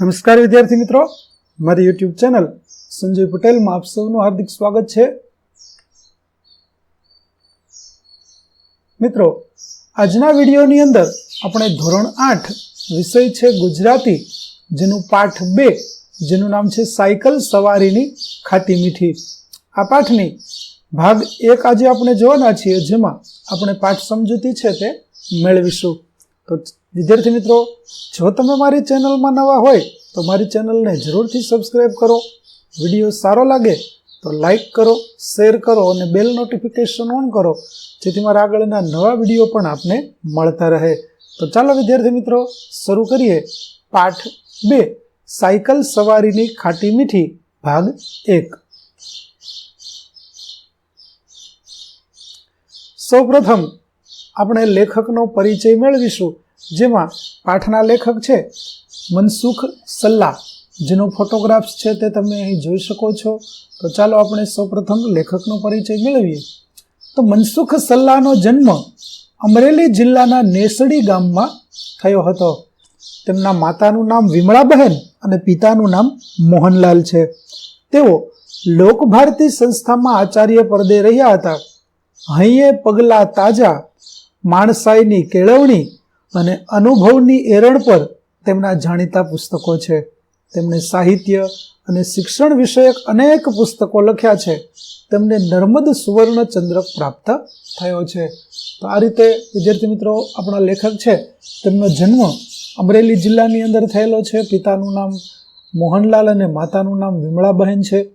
નમસ્કાર વિદ્યાર્થી મિત્રો. મારી યુટ્યુબ ચેનલ સંજય પટેલમાં આપ સૌનું હાર્દિક સ્વાગત છે. મિત્રો, આજના વિડીયોની અંદર આપણે ધોરણ આઠ વિષય છે ગુજરાતી, જેનું પાઠ બે, જેનું નામ છે સાયકલ સવારીની ખાટી મીઠી. આ પાઠની ભાગ એક આજે આપણે જોવાના છીએ, જેમાં આપણે પાઠ સમજૂતી છે તે મેળવીશું. તો વિદ્યાર્થી મિત્રો, જો તમે મારી ચેનલમાં નવા હોય, તો મારી ચેનલને જરૂરથી સબસ્ક્રાઈબ કરો. વીડિયો સારો લાગે, તો લાઈક કરો શેર કરો અને બેલ નોટિફિકેશન ઓન કરો, જેથી મારા આગળના નવા વીડિયો પણ આપને મળતા રહે. તો ચાલો વિદ્યાર્થી મિત્રો, શરૂ કરીએ. પાઠ બે, સાયકલ સવારીની ખાટી મીઠી, ભાગ એક. સૌપ્રથમ, આપણે લેખકનો પરિચય મેળવીશું. જેમાં પાઠના લેખક છે મનસુખ સલ્લા. જેનો ફોટોગ્રાફ્સ છે તે તમે અહીં જોઈ શકો છો. તો ચાલો આપણે સૌપ્રથમ લેખકનો પરિચય મેળવીએ. તો મનસુખ સલ્લાનો જન્મ અમરેલી જિલ્લાના નેસડી ગામમાં થયો હતો. તેમના માતાનું નામ વિમળાબહેન અને પિતાનું નામ મોહનલાલ છે. તેઓ લોકભારતી સંસ્થામાં આચાર્ય પરદે રહ્યા હતા. હૈયે પગલા તાજા, માણસાઈની કેળવણી અને અનુભવની એરણ પર તેમના જાણીતા પુસ્તકો છે. તેમણે સાહિત્ય અને શિક્ષણ વિષયક અનેક પુસ્તકો લખ્યા છે. તેમને નર્મદ સુવર્ણ ચંદ્રક પ્રાપ્ત થયો છે. તો આ રીતે, વિદ્યાર્થી મિત્રો, આપણા લેખક છે. તેમનો જન્મ અમરેલી જિલ્લાની અંદર થયેલો છે. પિતાનું નામ મોહનલાલ અને માતાનું નામ વિમળાબહેન છે.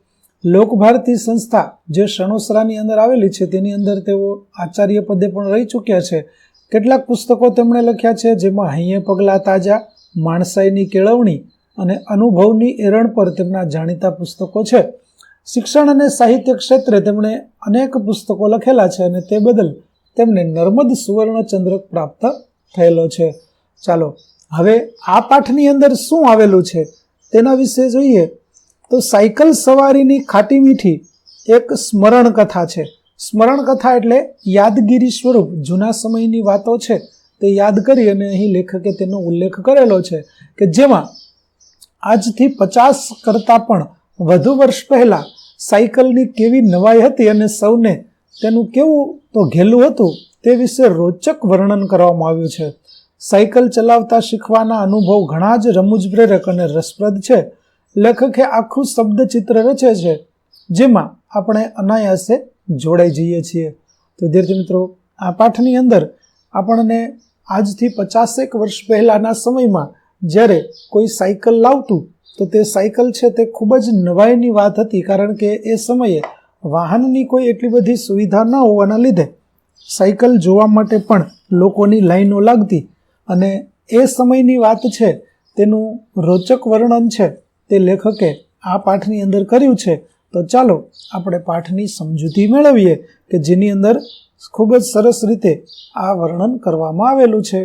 લોકભારતી સંસ્થા જે સણોસરાની અંદર આવેલી છે, તેની અંદર તેઓ આચાર્ય પદે પણ રહી ચૂક્યા છે. કેટલાક પુસ્તકો તેમણે લખ્યા છે જેમાં હૈયે પગલા તાજા, માણસાઈની કેળવણી અને અનુભવની એરણ પર તેમના જાણીતા પુસ્તકો છે. શિક્ષણ અને સાહિત્ય ક્ષેત્રે તેમણે અનેક પુસ્તકો લખેલા છે અને તે બદલ તેમને નર્મદ સુવર્ણચંદ્રક પ્રાપ્ત થયેલો છે. ચાલો, હવે આ પાઠની અંદર શું આવેલું છે તેના વિશે જોઈએ. તો સાયકલ સવારીની ખાટી મીઠી એક સ્મરણ કથા છે. સ્મરણ કથા એટલે યાદગીરી સ્વરૂપ. જૂના સમયની વાતો છે તે યાદ કરી અને અહીં લેખકે તેનો ઉલ્લેખ કરેલો છે કે જેમાં આજથી પચાસ કરતાં પણ વધુ વર્ષ પહેલાં સાયકલની કેવી નવાઈ હતી અને સૌને તેનું કેવું તો ઘેલું હતું તે વિશે રોચક વર્ણન કરવામાં આવ્યું છે. સાયકલ ચલાવતા શીખવાના અનુભવ ઘણા જ રમૂજ પ્રેરક અને રસપ્રદ છે. લેખકે આખું શબ્દચિત્ર રચે છે જેમાં આપણે અનાયાસે જોડાઈ જઈએ છીએ. તો વિદ્યાર્થી મિત્રો, આ પાઠની અંદર આપણને આજથી પચાસેક વર્ષ પહેલાંના સમયમાં જ્યારે કોઈ સાયકલ લાવતું, તો તે સાયકલ છે તે ખૂબ જ નવાઈની વાત હતી, કારણ કે એ સમયે વાહનની કોઈ એટલી બધી સુવિધા ન હોવાના લીધે સાયકલ જોવા માટે પણ લોકોની લાઈનો લાગતી. અને એ સમયની વાત છે, તેનું રોચક વર્ણન છે, તે લેખકે આ પાઠની અંદર કર્યું છે. તો ચાલો આપણે પાઠની સમજૂતી મેળવીએ કે જેની અંદર ખૂબ જ સરસ રીતે આ વર્ણન કરવામાં આવેલું છે.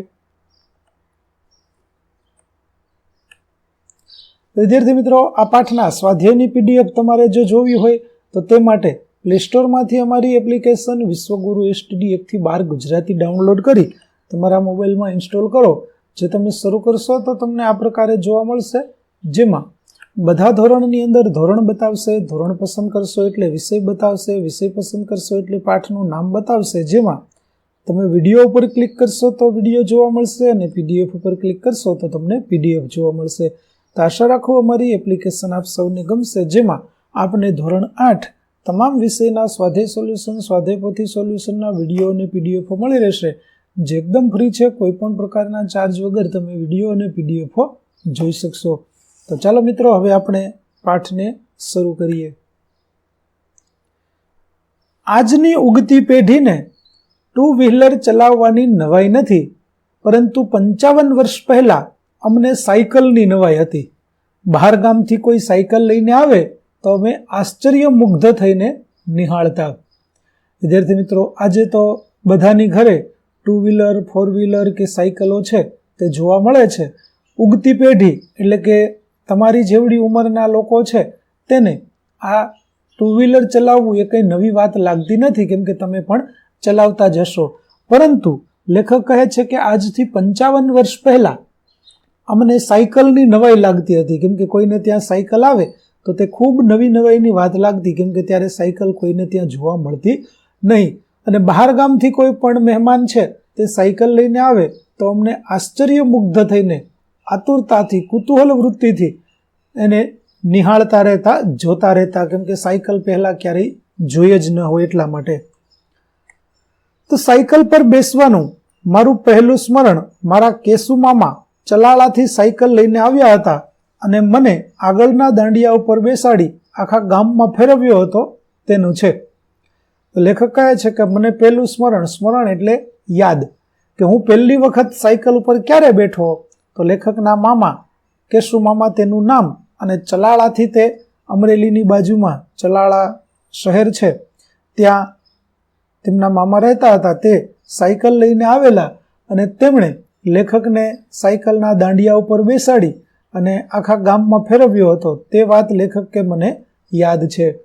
વિદ્યાર્થી મિત્રો, આ પાઠના સ્વાધ્યાયની પીડીએફ તમારે જો જોવી હોય તો તે માટે પ્લે સ્ટોરમાંથી અમારી એપ્લિકેશન વિશ્વગુરુ એસટીડી એકથી બાર ગુજરાતી ડાઉનલોડ કરી તમારા મોબાઈલમાં ઇન્સ્ટોલ કરો. જે તમે શરૂ કરશો તો તમને આ પ્રકારે જોવા મળશે. જેમાં બધા ધોરણની અંદર ધોરણ બતાવશે, ધોરણ પસંદ કરશો એટલે વિષય બતાવશે, વિષય પસંદ કરશો એટલે પાઠનું નામ બતાવશે. જેમાં તમે વીડિયો ઉપર ક્લિક કરશો તો વીડિયો જોવા મળશે અને પીડીએફ ઉપર ક્લિક કરશો તો તમને પીડીએફ જોવા મળશે. તો આશા રાખો અમારી એપ્લિકેશન આપ સૌને ગમશે. જેમાં આપને ધોરણ આઠ તમામ વિષયના સ્વાધ્યાય સોલ્યુશન સ્વાધ્યાયપોથી સોલ્યુશનના વીડિયો અને પીડીએફો મળી રહેશે. જે એકદમ ફ્રી છે, કોઈ પણ પ્રકારના ચાર્જ વગર તમે વીડિયો અને પીડીએફો જોઈ શકશો. તો ચાલો મિત્રો, હવે આપણે પાઠને શરૂ કરીએ. આજની ઉગતી પેઢીને ટુ વ્હીલર ચલાવવાની નવાઈ નથી, પરંતુ પંચાવન વર્ષ પહેલાં અમને સાયકલની નવાઈ હતી. બહાર ગામથી કોઈ સાયકલ લઈને આવે તો અમે આશ્ચર્ય મુગ્ધ થઈને નિહાળતા. વિદ્યાર્થી મિત્રો, આજે તો બધાની ઘરે ટુ વ્હીલર ફોર વ્હીલર કે સાયકલો છે તે જોવા મળે છે. ઉગતી પેઢી એટલે કે તમારી જેવડી ઉંમરના લોકો છે, તેને આ ટુ વ્હીલર ચલાવવું એ કંઈ નવી વાત લાગતી નથી, કેમ કે તમે પણ ચલાવતા જશો પરંતુ લેખક કહે છે કે આજથી પંચાવન વર્ષ પહેલાં અમને સાયકલની નવાઈ લાગતી હતી. કેમ કે કોઈને ત્યાં સાયકલ આવે તો તે ખૂબ નવી નવાઈની વાત લાગતી, કેમ કે ત્યારે સાયકલ કોઈને ત્યાં જોવા મળતી નહીં. અને બહાર ગામથી કોઈ પણ મહેમાન છે, તે સાયકલ લઈને આવે તો અમને આશ્ચર્યમુગ્ધ થઈને આતુરતાથી કુતૂહલ વૃત્તિથી એને નિહાળતા રહેતા, જોતા રહેતા, કેમ કે સાયકલ પહેલાં ક્યારેય જોઈ જ ન હોય એટલા માટે. તો સાયકલ પર બેસવાનું મારું પહેલું સ્મરણ મારા કેસુ મામા ચલાળાથી સાયકલ લઈને આવ્યા હતા અને મને આગળના દાંડિયા ઉપર બેસાડી આખા ગામમાં ફેરવ્યો હતો તેનું છે. તો લેખક કહે છે કે મને પહેલું સ્મરણ સ્મરણ એટલે યાદ કે હું પહેલી વખત સાયકલ ઉપર ક્યારે બેઠો? તો લેખકના મામા કેશુ મામા તેનું નામ અને ચલાળાથી તે અમરેલીની બાજુમાં ચલાળા શહેર છે. ત્યાં તેમના મામા રહેતા હતા. તે સાયકલ લઈને આવેલા અને તેમણે લેખકને સાયકલના દાંડિયા ઉપર બેસાડી અને આખા ગામમાં ફેરવ્યો હતો. તે વાત લેખક મને યાદ છે.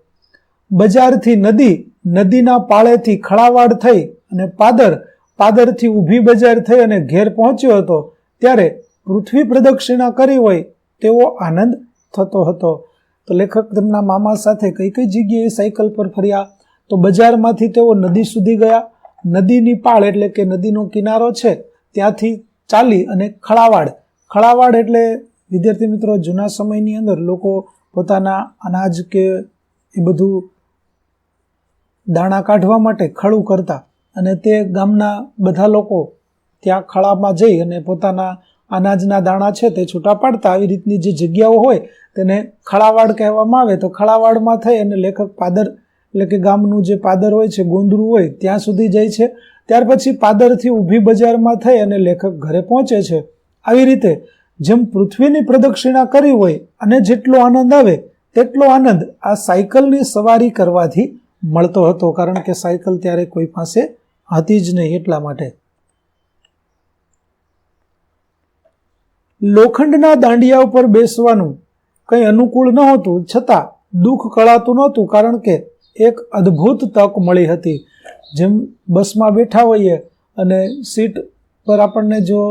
બજારથી નદી, નદીના પાળેથી ખળાવાડ થઈ અને પાદર, પાદરથી ઊભી બજાર થઈ અને ઘેર પહોંચ્યો હતો. ત્યારે પૃથ્વી પ્રદક્ષિણા કરી હોય તેવો આનંદ થતો હતો. તો લેખક તેમના મામા સાથે કઈ કઈ જગ્યાએ સાયકલ પર ફર્યા? તો બજારમાંથી તેઓ નદી સુધી ગયા. નદીની પાળ એટલે કે નદીનો કિનારો છે, ત્યાંથી ચાલી અને ખળાવાડ. ખળાવાડ એટલે, વિદ્યાર્થી મિત્રો, જૂના સમયની અંદર લોકો પોતાના અનાજ કે એ બધું દાણા કાઢવા માટે ખળું કરતા. અને તે ગામના બધા લોકો ત્યાં ખળામાં જઈ અને પોતાના અનાજના દાણા છે તે છૂટા પાડતા આવી રીતની જે જગ્યાઓ હોય તેને ખળાવાડ કહેવામાં આવે. તો ખળાવાડમાં થઈ અને લેખક પાદર, એટલે કે ગામનું જે પાદર હોય છે, ગોંદરું હોય, ત્યાં સુધી જાય છે. ત્યાર પછી પાદરથી ઊભી બજારમાં થઈ અને લેખક ઘરે પહોંચે છે. આવી રીતે જેમ પૃથ્વીની પ્રદક્ષિણા કરી હોય અને જેટલો આનંદ આવે, તેટલો આનંદ આ સાયકલની સવારી કરવાથી મળતો હતો. કારણ કે સાયકલ ત્યારે કોઈ પાસે હતી જ નહીં એટલા માટે. લોખંડના દાંડિયા ઉપર બેસવાનું કંઈ અનુકૂળ નહોતું છતાં દુઃખ કળાતું નહોતું, કારણ કે એક અદ્ભુત તક મળી હતી. જેમ બસમાં બેઠા હોઈએ અને સીટ પર આપણને જો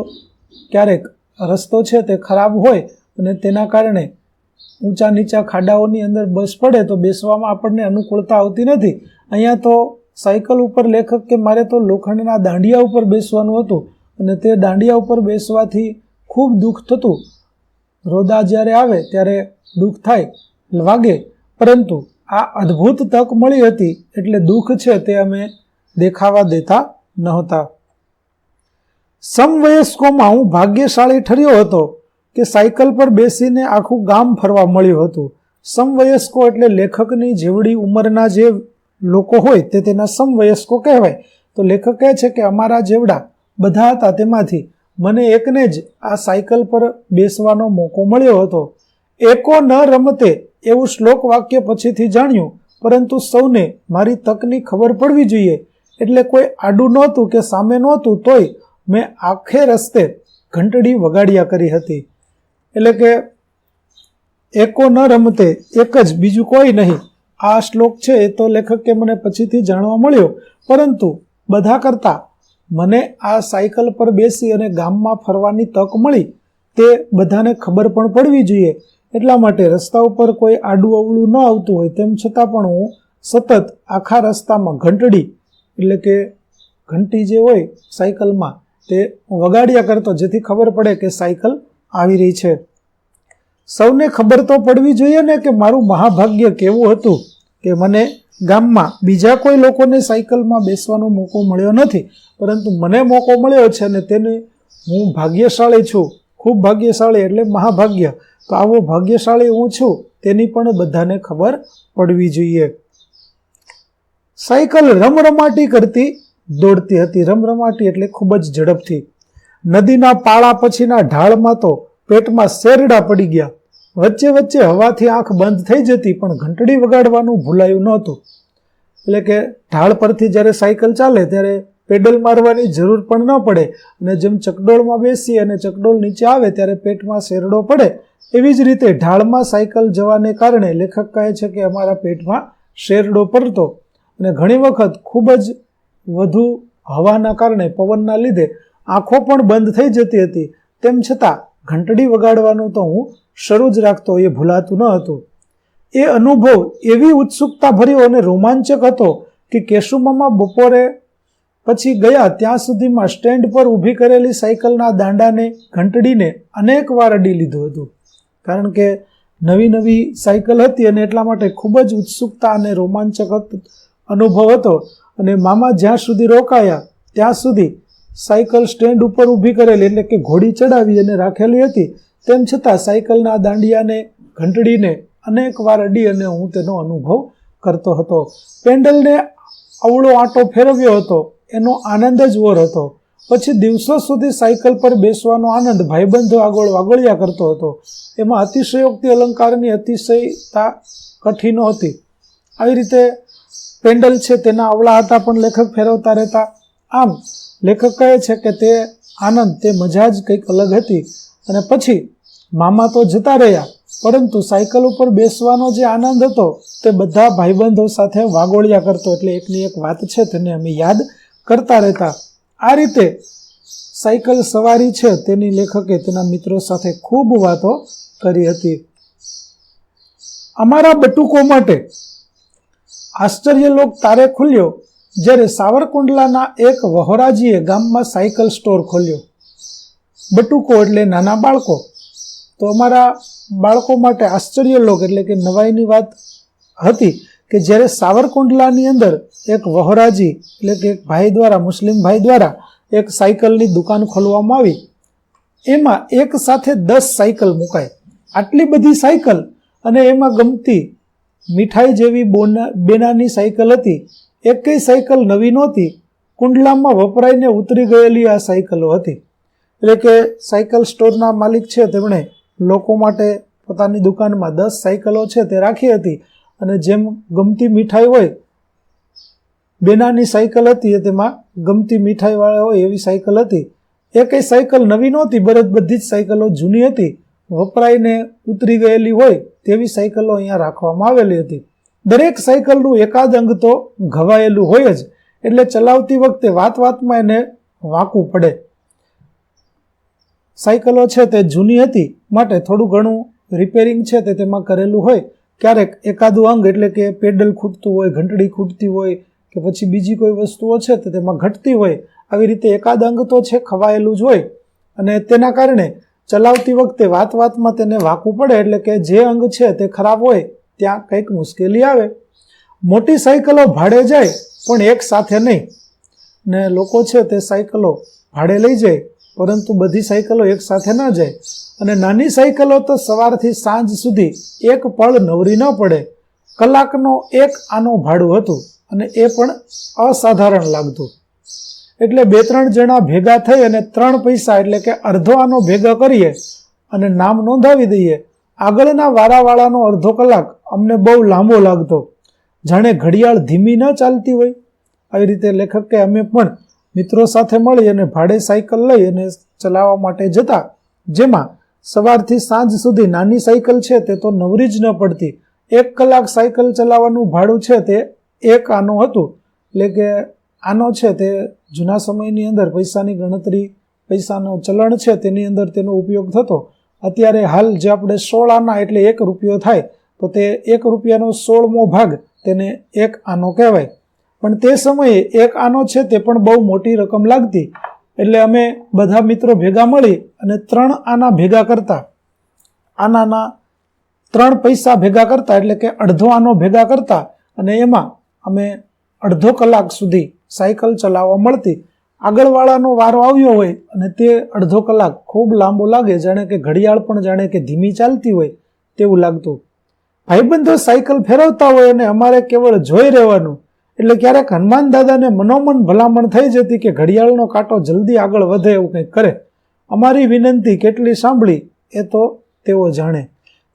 ક્યારેક રસ્તો છે તે ખરાબ હોય અને તેના કારણે ઊંચા નીચા ખાડાઓની અંદર બસ પડે તો બેસવામાં આપણને અનુકૂળતા આવતી નથી. અહીંયા તો સાયકલ ઉપર લેખક કે મારે તો લોખંડના દાંડિયા ઉપર બેસવાનું હતું અને તે દાંડિયા ઉપર બેસવાથી ખૂબ દુઃખ થતું. રોદા જ્યારે આવે ત્યારે દુઃખ થાય વાગે. પરંતુ આ અદ્ભુત તક મળી હતી એટલે દુઃખ છે તે અમે દેખાવા દેતા નહોતા. સમવયસ્કોમાં હું ભાગ્યશાળી ઠર્યો હતો કે સાયકલ પર બેસીને આખું ગામ ફરવા મળ્યું હતું. સમવયસ્કો એટલે લેખકની જેવડી ઉંમરના જે લોકો હોય તે તેના સમવયસ્કો કહેવાય. તો લેખક કહે છે કે અમારા જેવડા બધા હતા તેમાંથી મને એકને જ આ સાયકલ પર બેસવાનો મોકો મળ્યો હતો. એકો ન રમતે એવું શ્લોક વાક્ય પછીથી જાણ્યું, પરંતુ સૌને મારી તકની ખબર પડવી જોઈએ. એટલે કોઈ આડું નહોતું કે સામે નહોતું તોય મેં આખે રસ્તે ઘંટડી વગાડ્યા કરી હતી. એટલે કે એકો ન રમતે એક જ બીજું કોઈ નહીં. આ શ્લોક છે એ તો લેખકે મને પછીથી જાણવા મળ્યો, પરંતુ બધા કરતાં મને આ સાયકલ પર બેસી અને ગામમાં ફરવાની તક મળી તે બધાને ખબર પણ પડવી જોઈએ. એટલા માટે રસ્તા ઉપર કોઈ આડું અવળું ન આવતું હોય. તેમ છતાં પણ હું સતત આખા રસ્તામાં ઘંટડી, એટલે કે ઘંટી જે હોય સાયકલમાં, તે વગાડ્યા કરતો, જેથી ખબર પડે કે સાયકલ આવી રહી છે. સૌને ખબર તો પડવી જોઈએ ને કે મારું મહાભાગ્ય કેવું હતું કે મને ગામમાં બીજા કોઈ લોકોને સાયકલમાં બેસવાનો મોકો મળ્યો નથી, પરંતુ મને મોકો મળ્યો છે અને તેને હું ભાગ્યશાળી છું, ખૂબ ભાગ્યશાળી એટલે મહાભાગ્ય. તો આવો ભાગ્યશાળી હું છું તેની પણ બધાને ખબર પડવી જોઈએ. સાયકલ રમરમાટી કરતી દોડતી હતી. રમરમાટી એટલે ખૂબ જ ઝડપથી. નદીના પાળા પછીના ઢાળમાં તો પેટમાં શેરડા પડી ગયા. વચ્ચે વચ્ચે હવાથી આંખ બંધ થઈ જતી પણ ઘંટડી વગાડવાનું ભૂલાયું નહોતું. એટલે કે ઢાળ પરથી જ્યારે સાયકલ ચાલે ત્યારે પેડલ મારવાની જરૂર પણ ન પડે અને જેમ ચકડોળમાં બેસી અને ચકડોળ નીચે આવે ત્યારે પેટમાં શેરડો પડે, એવી જ રીતે ઢાળમાં સાયકલ જવાને કારણે લેખક કહે છે કે અમારા પેટમાં શેરડો પડતો અને ઘણી વખત ખૂબ જ વધુ હવાના કારણે પવનના લીધે આંખો પણ બંધ થઈ જતી હતી. તેમ છતાં ઘંટડી વગાડવાનું તો હું શરૂ જ રાખતો, એ ભૂલાતું ન હતું. એ અનુભવ એવી ઉત્સુકતા ભર્યો અને રોમાંચક હતો કે કેશુમામા બપોરે પછી ગયા ત્યાં સુધીમાં સ્ટેન્ડ પર ઊભી કરેલી સાયકલના દાંડાને, ઘંટડીને અનેક વાર અડી લીધું હતું. કારણ કે નવી નવી સાયકલ હતી અને એટલા માટે ખૂબ જ ઉત્સુકતા અને રોમાંચક અનુભવ હતો. અને મામા જ્યાં સુધી રોકાયા, ત્યાં સુધી સાયકલ સ્ટેન્ડ ઉપર ઊભી કરેલી, એટલે કે ઘોડી ચડાવી અને રાખેલી હતી. તેમ છતાં સાયકલના દાંડિયાને, ઘંટડીને અનેક વાર અડી અને હું તેનો અનુભવ કરતો હતો. પેન્ડલને અવળો આંટો ફેરવ્યો હતો. એનો આનંદ જ ઓર હતો. પછી દિવસો સુધી સાયકલ પર બેસવાનો આનંદ ભાઈબંધો આગળ વાગોળ્યા કરતો હતો. એમાં અતિશયોક્તિ અલંકારની અતિશયતા કઠિનો હતી આવી રીતે પેન્ડલ છે તેના અવળા હતા પણ લેખક ફેરવતા રહેતા. આમ લેખક કહે છે કે તે આનંદ, તે મજા જ કંઈક અલગ હતી. અને પછી, મામા તો જતા રહ્યા, પરંતુ સાયકલ ઉપર બેસવાનો જે આનંદ હતો, તે બધા ભાઈબંધો સાથે વાગોળ્યા કરતો. એટલે એકની એક વાત છે, તેને અમે યાદ કરતા રહેતા. આ રીતે સાયકલ સવારી છે, તેની લેખકે તેના મિત્રો સાથે ખૂબ વાતો કરી હતી. અમારા બટુકો માટે આશ્ચર્યલોક તારે ખુલ્યો જ્યારે સાવરકુંડલાના એક વહોરાજીએ ગામમાં સાયકલ સ્ટોર ખોલ્યો. બટુકો એટલે નાના બાળકો. તો અમારા બાળકો માટે આશ્ચર્યલોક એટલે કે નવાઈની વાત હતી કે જ્યારે સાવરકુંડલાની અંદર એક વહોરાજી એટલે કે એક ભાઈ દ્વારા, મુસ્લિમ ભાઈ દ્વારા એક સાયકલની દુકાન ખોલવામાં આવી. એમાં એક સાથે દસ સાયકલ મુકાય આટલી બધી સાયકલ અને એમાં ગમતી મીઠાઈ જેવી બોના બેનાની સાયકલ હતી. એકેય સાયકલ નવી નહોતી. કુંડલામાં વપરાઈને ઉતરી ગયેલી આ સાયકલો હતી. એટલે કે સાયકલ સ્ટોરના માલિક છે તેમણે લોકો માટે પોતાની દુકાનમાં દસ સાયકલો છે તે રાખી હતી. અને જેમ ગમતી મીઠાઈ હોય, બેનાની સાયકલ હતી તેમાં ગમતી મીઠાઈવાળા હોય એવી સાયકલ હતી. એકેય સાયકલ નવી નહોતી, બરત બધી જ સાયકલો જૂની હતી. વપરાઈને ઉતરી ગયેલી હોય તેવી સાયકલો અહીંયા રાખવામાં આવેલી હતી. દરેક સાયકલનું એકાદ અંગ તો ઘવાયેલું હોય જ, એટલે ચલાવતી વખતે વાત વાતમાં એને વાંકવું પડે. સાયકલો છે તે જૂની હતી, માટે થોડું ઘણું રિપેરિંગ છે તે તેમાં કરેલું હોય. ક્યારેક એકાદું અંગ એટલે કે પેડલ ખૂટતું હોય, ઘંટડી ખૂટતી હોય, કે પછી બીજી કોઈ વસ્તુઓ છે તે તેમાં ઘટતી હોય, આવી રીતે એકાદ અંગ તો છે, ખવાયેલું જ હોય. અને તેના કારણે ચલાવતી વખતે વાત વાતમાં તેને વાંકવું પડે, એટલે કે જે અંગ છે તે ખરાબ હોય ત્યાં કંઈક મુશ્કેલી આવે. મોટી સાયકલો ભાડે જાય, પણ એક સાથે નહીં. ને લોકો છે તે સાયકલો ભાડે લઈ જાય, પરંતુ બધી સાયકલો એક સાથે ન જાય. અને નાની સાયકલો તો સવારથી સાંજ સુધી એક પળ નવરી ન પડે. કલાકનો એક આનું ભાડું હતું અને એ પણ અસાધારણ લાગતું. એટલે બે ત્રણ જણા ભેગા થઈ અને ત્રણ પૈસા એટલે કે અડધો આનો ભેગા કરીએ અને નામ નોંધાવી દઈએ. આગળના વારાવાળાનો અડધો કલાક અમને બહુ લાંબો લાગતો. જાણે ઘડિયાળ ધીમી ન ચાલતી હોય. આવી રીતે લેખક કે અમે પણ મિત્રો સાથે મળી અને ભાડે સાયકલ લઈ અને ચલાવવા માટે જતા, જેમાં સવારથી સાંજ સુધી નાની સાયકલ છે તે તો નવરી જ ન પડતી. એક કલાક સાયકલ ચલાવવાનું ભાડું છે તે એક આનું હતું. એટલે કે આનો છે તે જૂના સમયની અંદર પૈસાની ગણતરી, પૈસાનો ચલણ છે તેની અંદર તેનો ઉપયોગ થતો. અત્યારે હાલ જે આપણે સોળ આના એટલે એક રૂપિયો થાય તો તે એક રૂપિયાનો સોળમો ભાગ તેને એક આનો કહેવાય. પણ તે સમયે એક આનો છે તે પણ બહુ મોટી રકમ લાગતી. એટલે અમે બધા મિત્રો ભેગા મળી અને ત્રણ આના ભેગા કરતા. આનાના ત્રણ પૈસા ભેગા કરતા, એટલે કે અડધો આનો ભેગા કરતા અને એમાં અમે અડધો કલાક સુધી સાયકલ ચલાવવા મળતી. આગળવાળાનો વારો આવ્યો હોય અને તે અડધો કલાક ખૂબ લાંબો લાગે, જાણે કે ઘડિયાળ પણ જાણે કે ધીમી ચાલતી હોય તેવું લાગતું. ભાઈબંધો સાયકલ ફેરવતા હોય અને અમારે કેવળ જોઈ રહેવાનું, એટલે ક્યારેક હનુમાન દાદાને મનોમન ભલામણ થઈ જતી કે ઘડિયાળનો કાંટો જલ્દી આગળ વધે એવું કંઈક કરે. અમારી વિનંતી કેટલી સાંભળી એ તો તેઓ જાણે.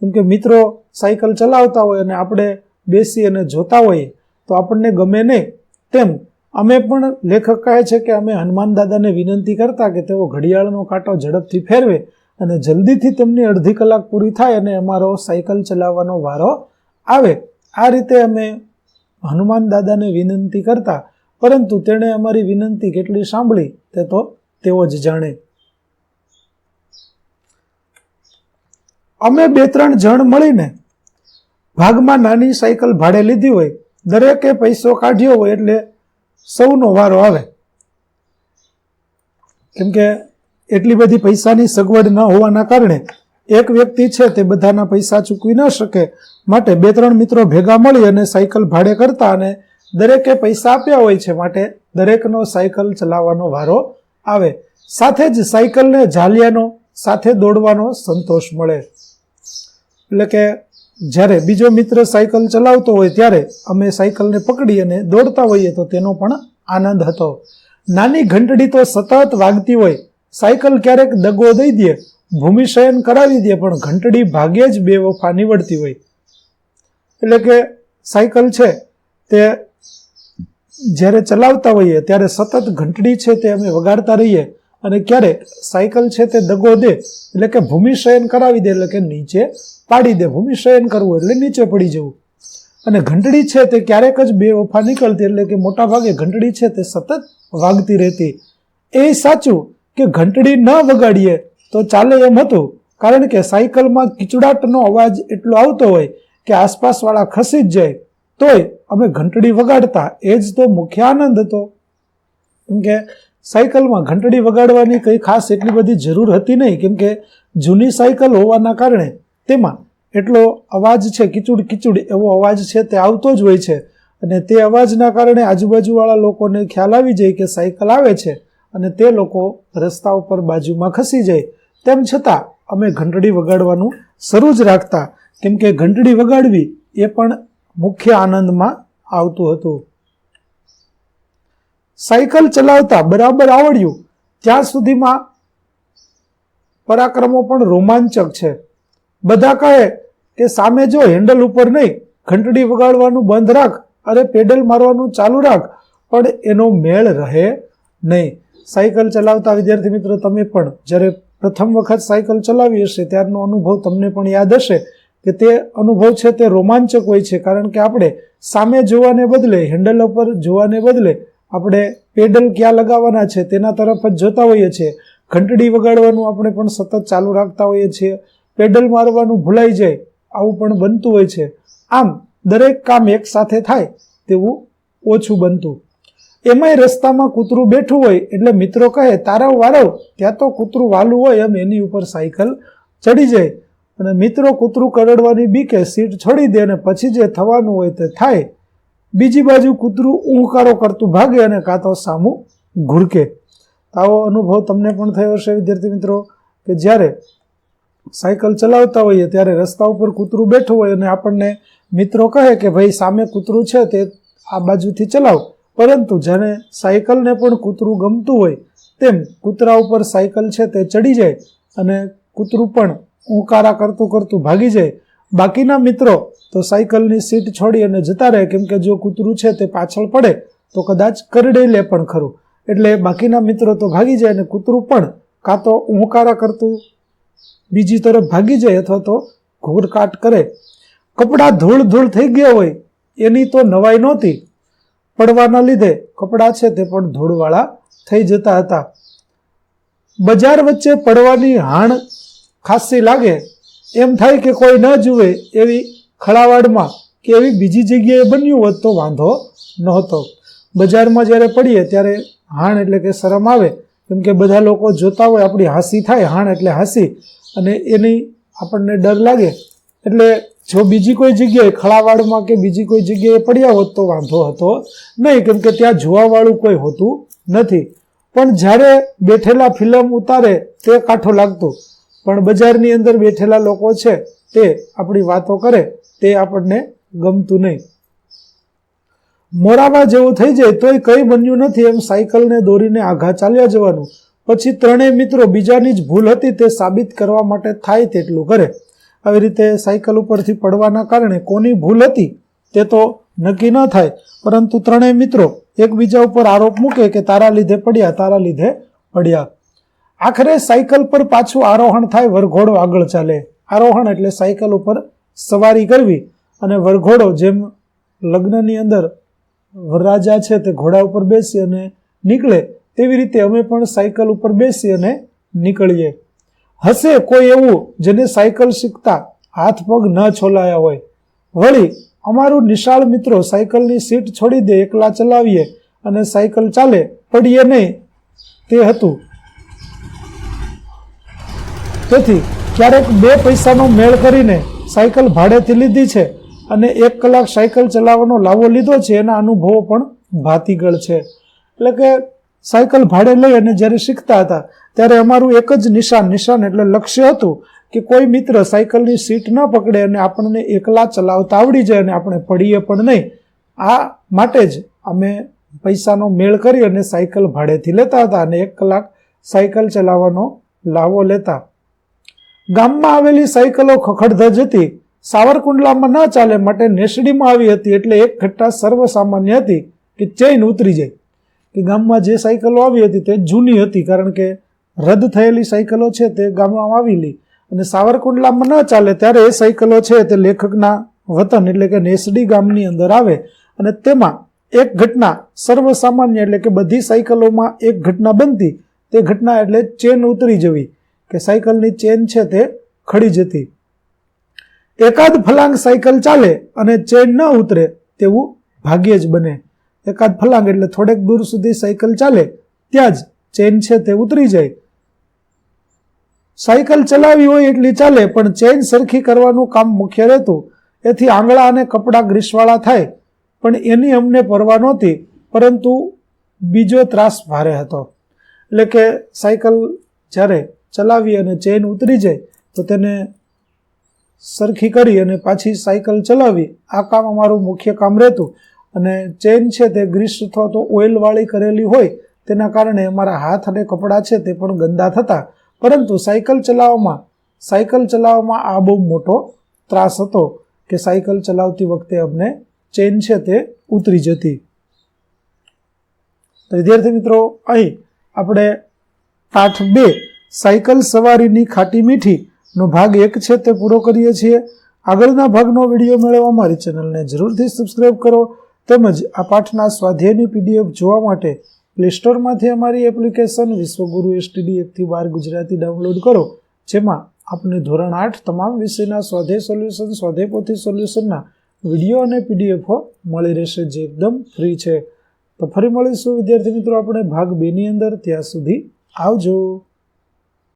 કેમ કે મિત્રો સાયકલ ચલાવતા હોય અને આપણે બેસી અને જોતા હોઈએ, તો આપણને ગમે નહીં. તેમ અમે પણ લેખક કહે છે કે અમે હનુમાન દાદાને વિનંતી કરતા કે તેઓ ઘડિયાળનો કાંટો ઝડપથી ફેરવે અને જલ્દીથી તેમની અડધી કલાક પૂરી થાય અને અમારો સાયકલ ચલાવવાનો વારો આવે. આ રીતે અમે હનુમાન દાદાને વિનંતી કરતા, પરંતુ તેણે અમારી વિનંતી કેટલી સાંભળી તે તો તેઓ જ જાણે. અમે બે ત્રણ જણ મળીને ભાગમાં નાની સાયકલ ભાડે લીધી હોય, દરેકે પૈસો કાઢ્યો હોય એટલે સૌનો વારો આવે. કેમ કે એટલી બધી પૈસાની સગવડ ન હોવાના કારણે એક વ્યક્તિ છે તે બધાના પૈસા ચૂકવી ન શકે. માટે બે ત્રણ મિત્રો ભેગા મળી અને સાયકલ ભાડે કરતા અને દરેકે પૈસા આપ્યા હોય છે માટે દરેકનો સાયકલ ચલાવવાનો વારો આવે. સાથે જ સાયકલને ઝાલિયાનો, સાથે દોડવાનો સંતોષ મળે. એટલે કે જ્યારે બીજો મિત્ર સાયકલ ચલાવતો હોય ત્યારે અમે સાયકલને પકડી અને દોડતા હોઈએ તો તેનો પણ આનંદ હતો. નાની ઘંટડી તો સતત વાગતી હોય સાયકલ ક્યારેક દગો દઈ દે ભૂમિશયન કરાવી દે, પણ ઘંટડી ભાગ્યે જ બે વફા નીવડતી હોય. એટલે કે સાયકલ છે તે જ્યારે ચલાવતા હોઈએ, ત્યારે સતત ઘંટડી છે તે અમે વગાડતા રહીએ અને ક્યારેક સાયકલ છે તે દગો દે, એટલે કે ભૂમિશયન કરાવી દે, એટલે કે નીચે પાડી દે. ભૂમિશયન કરવું એટલે નીચે પડી જવું. અને ઘંટડી છે તે ક્યારેક જ બે વફા નીકળતી, એટલે કે મોટા ભાગે ઘંટડી છે તે સતત વાગતી રહેતી. એ સાચું કે ઘંટડી ન વગાડીએ તો ચાલે એમ હતું. કારણ કે સાયકલમાં કિચડાટનો અવાજ એટલો આવતો હોય કે આસપાસવાળા ખસી જ જાય. તોય અમે ઘંટડી વગાડતા. એ જ તો મુખ્ય આનંદ હતો. કેમ કે સાયકલમાં ઘંટડી વગાડવાની કંઈ ખાસ એટલી બધી જરૂર હતી નહીં. કેમ કે જૂની સાયકલ હોવાના કારણે તેમાં એટલો અવાજ છે, કિચુડ કિચુડ એવો અવાજ છે, તે આવતો જ હોય છે. અને તે અવાજના કારણે આજુબાજુવાળા લોકોને ખ્યાલ આવી જાય કે સાયકલ આવે છે. અને તે લોકો રસ્તા ઉપર બાજુમાં ખસી જાય. તેમ છતાં અમે ઘંટડી વગાડવાનું શરૂ જ રાખતા. કેમ કે ઘંટડી વગાડવી એ પણ મુખ્ય આનંદમાં આવતું હતું. સાયકલ ચલાવતા બરાબર આવડ્યું. ત્યાં સુધીમાં પરાક્રમો પણ રોમાંચક છે. બધા કહે કે સામે જો હેન્ડલ ઉપર નહીં, ઘંટડી વગાડવાનું બંધ રાખ, અરે પેડલ મારવાનું ચાલુ રાખ, પણ એનો મેળ રહે નહીં. સાયકલ ચલાવતા વિદ્યાર્થી મિત્રો, તમે પણ જ્યારે પ્રથમ વખત સાયકલ ચલાવી હશે, ત્યારનો અનુભવ તમને પણ યાદ હશે કે તે અનુભવ છે તે રોમાંચક હોય છે, કારણ કે આપણે સામે જોવાને બદલે હેન્ડલ ઉપર જોવાને બદલે આપણે પેડલ ક્યાં લગાવવાના છે, તેના તરફ જ જોતા હોઈએ છીએ. ઘંટડી વગાડવાનું આપણે પણ સતત ચાલુ રાખતા હોઈએ છીએ. પેડલ મારવાનું ભૂલાઈ જાય, આવું પણ બનતું હોય છે. આમ, દરેક કામ એક સાથે થાય તેવું ઓછું બનતું એમાંય રસ્તામાં કૂતરું બેઠું હોય એટલે મિત્રો કહે તારવ વારવ ત્યાં તો કૂતરું વાલું હોય એમ એની ઉપર સાયકલ ચડી જાય. અને મિત્રો કૂતરું કરડવાની બીકે સીટ છોડી દે અને પછી જે થવાનું હોય તે થાય. બીજી બાજુ કૂતરું ઊંકારો કરતું ભાગે અને કાં તો સામું ઘૂરકે. આવો અનુભવ તમને પણ થયો હશે, વિદ્યાર્થી મિત્રો, કે જ્યારે સાયકલ ચલાવતા હોઈએ ત્યારે રસ્તા ઉપર કૂતરું બેઠું હોય અને આપણને મિત્રો કહે કે, ભાઈ, સામે કૂતરું છે તે આ બાજુથી ચલાવ. પરંતુ જેને સાયકલને પણ કૂતરું ગમતું હોય, તેમ કૂતરા ઉપર સાયકલ છે તે ચડી જાય અને કૂતરું પણ ઊંકારા કરતું કરતું ભાગી જાય. બાકીના મિત્રો તો સાયકલની સીટ છોડી અને જતા રહે, કેમ કે જો કૂતરું છે તે પાછળ પડે, તો કદાચ કરડે લે પણ ખરું. એટલે બાકીના મિત્રો તો ભાગી જાય અને કૂતરું પણ કાં તો ઊંકારા કરતું બીજી તરફ ભાગી જાય અથવા તો ઘૂરકાટ કરે. કપડાં ધૂળ ધૂળ થઈ ગયા હોય, એની તો નવાઈ નહોતી. પડવાના લીધે કપડાં છે તે પણ ધૂળવાળા થઈ જતા હતા. બજાર વચ્ચે પડવાની હાણ ખાસી લાગે. એમ થાય કે કોઈ ન જુએ એવી ખળાવાડમાં કે એવી બીજી જગ્યાએ બન્યું હોત તો વાંધો નહોતો. બજારમાં જ્યારે પડીએ ત્યારે હાણ એટલે કે શરમ આવે. કેમ કે બધા લોકો જોતા હોય આપણી હાંસી થાય, હાણ એટલે હાંસી. અને એની આપણને ડર લાગે. એટલે જો બીજી કોઈ જગ્યાએ ખળાવાડમાં કે બીજી કોઈ જગ્યાએ પડ્યા હોત તો વાંધો હતો નહીં, કેમ કે ત્યાં જોવાવાળું કોઈ હોતું નથી. પણ જ્યારે બેઠેલા ફિલ્મ ઉતારે તે કાઠો લાગતો. પણ બજારની અંદર બેઠેલા લોકો છે તે આપણી વાતો કરે, તે આપણને ગમતું નહીં. મોરામાં જેવું થઈ જાય તોય કંઈ બન્યું નથી એમ સાયકલને દોરીને આઘા ચાલ્યા જવાનું. પછી ત્રણેય મિત્રો બીજાની જ ભૂલ હતી તે સાબિત કરવા માટે થાય તેટલું કરે. આવી રીતે સાયકલ ઉપરથી પડવાના કારણે કોની ભૂલ હતી તે તો નક્કી ન થાય. પરંતુ ત્રણેય મિત્રો એકબીજા ઉપર આરોપ મૂકે કે તારા લીધે પડ્યા, તારા લીધે પડ્યા. આખરે સાયકલ પર પાછું આરોહણ થાય, વરઘોડો આગળ ચાલે. આરોહણ એટલે સાયકલ ઉપર સવારી કરવી અને વરઘોડો જેમ લગ્નની અંદર વરરાજા છે તે ઘોડા ઉપર બેસી અને નીકળે, તેવી રીતે અમે પણ સાયકલ ઉપર બેસી અને નીકળીએ. હશે કોઈ એવું જેને સાયકલ શીખતા હાથ પગ ન છોલાયા હોય. વળી, અમારું નિશાળ મિત્રો સાયકલની સીટ છોડી દે, એકલા ચલાવીએ અને સાયકલ ચાલે, પડીએ નહીં. તે હતું. તેથી, ક્યારેક બે પૈસાનો મેળ કરીને સાયકલ ભાડેથી લીધી છે અને એક કલાક સાયકલ ચલાવવાનો લાવો લીધો છે, એના અનુભવો પણ ભાતીગળ છે. એટલે કે સાયકલ ભાડે લઈ અને જ્યારે શીખતા હતા ત્યારે અમારું એક જ નિશાન નિશાન એટલે લક્ષ્ય હતું કે કોઈ મિત્ર સાયકલની સીટ ન પકડે અને આપણને એકલા ચલાવતા આવડી જાય અને આપણે પડીએ પણ નહીં. આ માટે જ અમે પૈસાનો મેળ કરી અને સાયકલ ભાડેથી લેતા હતા અને એક કલાક સાયકલ ચલાવવાનો લાવો લેતા. ગામમાં આવેલી સાયકલો ખખડધજ હતી. સાવરકુંડલામાં ન ચાલે માટે નેસડીમાં આવી હતી એટલે એક ઘટ્ટા સર્વસામાન્ય હતી કે ચેઇન ઉતરી જાય. કે ગામમાં જે સાયકલો આવી હતી તે જૂની હતી કારણ કે રદ થયેલી સાયકલો છે તે ગામમાં આવેલી અને સાવરકુંડલામાં ન ચાલે ત્યારે એ સાયકલો છે તે લેખકના વતન એટલે કે નેસડી ગામની અંદર આવે અને તેમાં એક ઘટના સર્વસામાન્ય એટલે કે બધી સાયકલોમાં એક ઘટના બનતી. તે ઘટના એટલે ચેન ઉતરી જવી કે સાયકલની ચેન છે તે ખડી જતી. એકાદ ફલાંગ સાયકલ ચાલે અને ચેન ન ઉતરે તેવું ભાગ્યે જ બને. એકાદ ફલાંગ એટલે થોડેક દૂર સુધી સાયકલ ચાલે, ત્યાં જ ચેન છે તે ઉતરી જાય. સાયકલ ચલાવી હોય એટલી ચાલે, પણ ચેન સરખી કરવાનું કામ મુખ્ય રહેતું. એથી આંગળા અને કપડાં ગ્રીસવાળા થાય. પણ એની અમને પરવા નહોતી, પરંતુ બીજો ત્રાસ ભારે હતો. એટલે કે સાયકલ જ્યારે ચલાવી અને ચેન ઉતરી જાય, તો તેને સરખી કરી અને પાછી સાયકલ ચલાવી. આ કામ અમારું મુખ્ય કામ રહેતું. અને ચેન છે તે ગ્રીસ અથવા તો ઓઇલવાળી કરેલી હોય, તેના કારણે અમારા હાથ અને કપડાં છે તે પણ ગંદા થતા. પરંતુ સાયકલ ચલાવવામાં સાયકલ ચલાવવામાં આ બહુ મોટો ત્રાસ હતો કે સાયકલ ચલાવતી વખતે અમને ચેન છે તે ઉતરી જતી. વિદ્યાર્થી મિત્રો, અહીં આપણે પાઠ બે, સાયકલ સવારીની ખાટી મીઠી નો ભાગ એક છે તે પૂરો કરીએ છીએ. આગળના ભાગનો વીડિયો મેળવવા મારી ચેનલને જરૂરથી સબસ્ક્રાઈબ કરો. તેમજ આ પાઠના સ્વાધ્યાયની પીડીએફ જોવા માટે પ્લે સ્ટોરમાંથી અમારી એપ્લિકેશન વિશ્વગુરુ એસટીડી એકથી બાર ગુજરાતી ડાઉનલોડ કરો, જેમાં આપને ધોરણ આઠ તમામ વિષયના સ્વાધે સોલ્યુશન સ્વાધેપોથી સોલ્યુશનના વીડિયો અને પીડીએફો મળી રહેશે જે એકદમ ફ્રી છે. તો ફરી મળીશું, વિદ્યાર્થી મિત્રો, આપણે ભાગ બેની અંદર. ત્યાં સુધી આવજો.